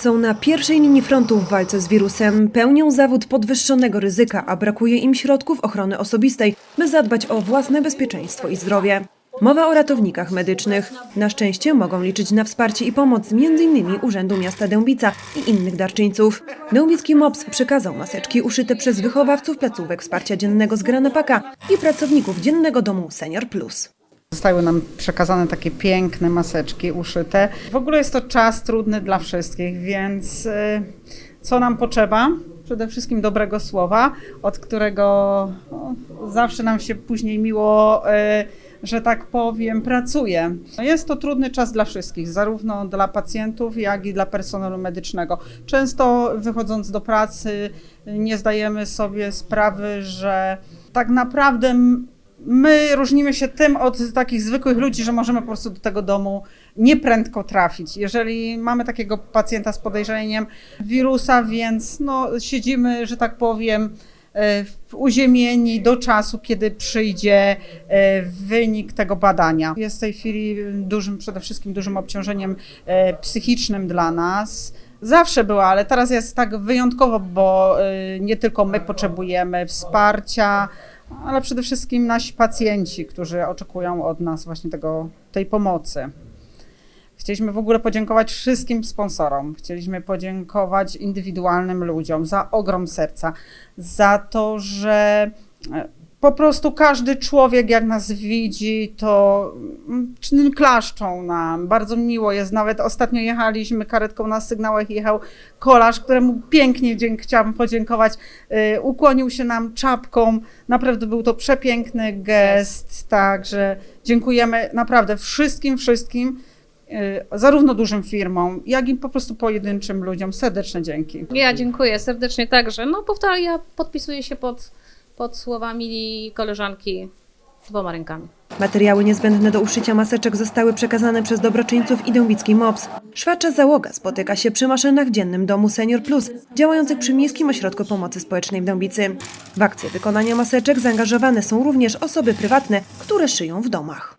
Są na pierwszej linii frontu w walce z wirusem, pełnią zawód podwyższonego ryzyka, a brakuje im środków ochrony osobistej, by zadbać o własne bezpieczeństwo i zdrowie. Mowa o ratownikach medycznych. Na szczęście mogą liczyć na wsparcie i pomoc m.in. Urzędu Miasta Dębica i innych darczyńców. Dębicki MOPS przekazał maseczki uszyte przez wychowawców placówek wsparcia dziennego z Granapaka i pracowników Dziennego Domu Senior Plus. Zostały nam przekazane takie piękne maseczki uszyte. W ogóle jest to czas trudny dla wszystkich, więc y, co nam potrzeba? Przede wszystkim dobrego słowa, od którego no, zawsze nam się później miło, y, że tak powiem, pracuje. Jest to trudny czas dla wszystkich, zarówno dla pacjentów, jak i dla personelu medycznego. Często wychodząc do pracy nie zdajemy sobie sprawy, że tak naprawdę My różnimy się tym od takich zwykłych ludzi, że możemy po prostu do tego domu nieprędko trafić. Jeżeli mamy takiego pacjenta z podejrzeniem wirusa, więc no, siedzimy, że tak powiem, e, uziemieni do czasu, kiedy przyjdzie e, wynik tego badania. Jest w tej chwili dużym, przede wszystkim dużym obciążeniem e, psychicznym dla nas. Zawsze była, ale teraz jest tak wyjątkowo, bo nie tylko my potrzebujemy wsparcia, ale przede wszystkim nasi pacjenci, którzy oczekują od nas właśnie tego, tej pomocy. Chcieliśmy w ogóle podziękować wszystkim sponsorom. Chcieliśmy podziękować indywidualnym ludziom za ogrom serca, za to, że e, po prostu każdy człowiek, jak nas widzi, to mm, klaszczą nam. Bardzo miło jest. Nawet ostatnio jechaliśmy karetką na sygnałach, jechał kolarz, któremu pięknie dzięk, chciałam podziękować. Y, ukłonił się nam czapką. Naprawdę był to przepiękny gest. Także dziękujemy naprawdę wszystkim, wszystkim, y, zarówno dużym firmom, jak i po prostu pojedynczym ludziom. Serdeczne dzięki. Ja dziękuję serdecznie także. No powtarzam, ja podpisuję się pod, pod słowami koleżanki dwoma rękami. Materiały niezbędne do uszycia maseczek zostały przekazane przez dobroczyńców i dębicki MOPS. Szwacza załoga spotyka się przy maszynach Dziennym Domu Senior Plus, działających przy Miejskim Ośrodku Pomocy Społecznej w Dębicy. W akcję wykonania maseczek zaangażowane są również osoby prywatne, które szyją w domach.